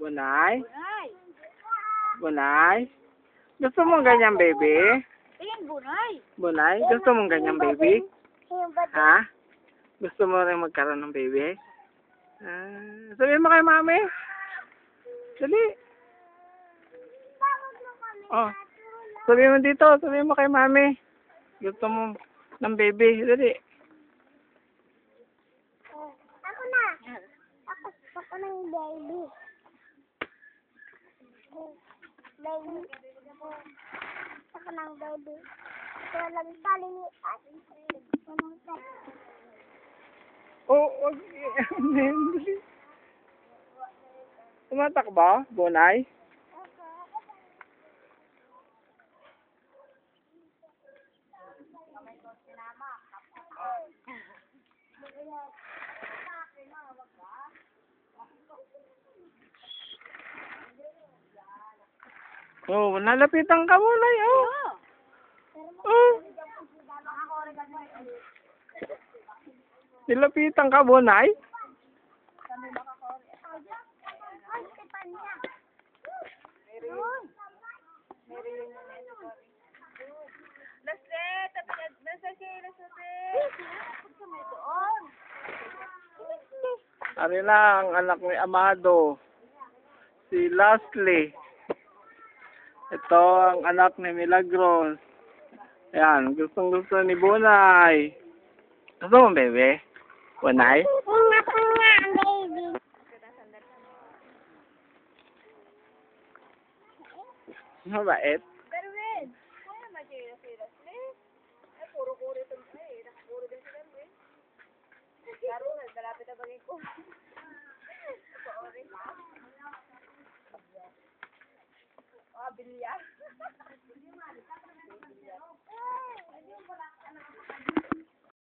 Bunay? Bunay. Bunay? Gusto mong ganyan, baby? Tingin, bunay. Bunay? Gusto mong ganyan, baby? Ha? Gusto mo rin magkaroon ng baby? Ah, sabihin mo kay mami. Dali. Oh. Sabihin mo dito. Sabihin mo kay mami. Gusto mo ng baby. Dali. Ako na. Ako, ako ng baby. Baby. Ako ng baby. Walang tali ni ate. Walang tali. Oh. Dali. Tumatak ba, Bunay? Oh, nalapitan ka muna, oh. Oh. Nilapitan ka, Bunay? Ay, si Panya. Nasa, siya, nasa siya. Ano na ang anak ni Amado? Si Leslie. Ito ang anak ni Milagros. Ayan, gustong gusto ni Bunay. Gusto mo, bebe? Bunay? Mabait. Kaya mag-siya, seriously? Ay, puro din sila, Wen. Laro, nagdalapit na bagay ko. gì vậy?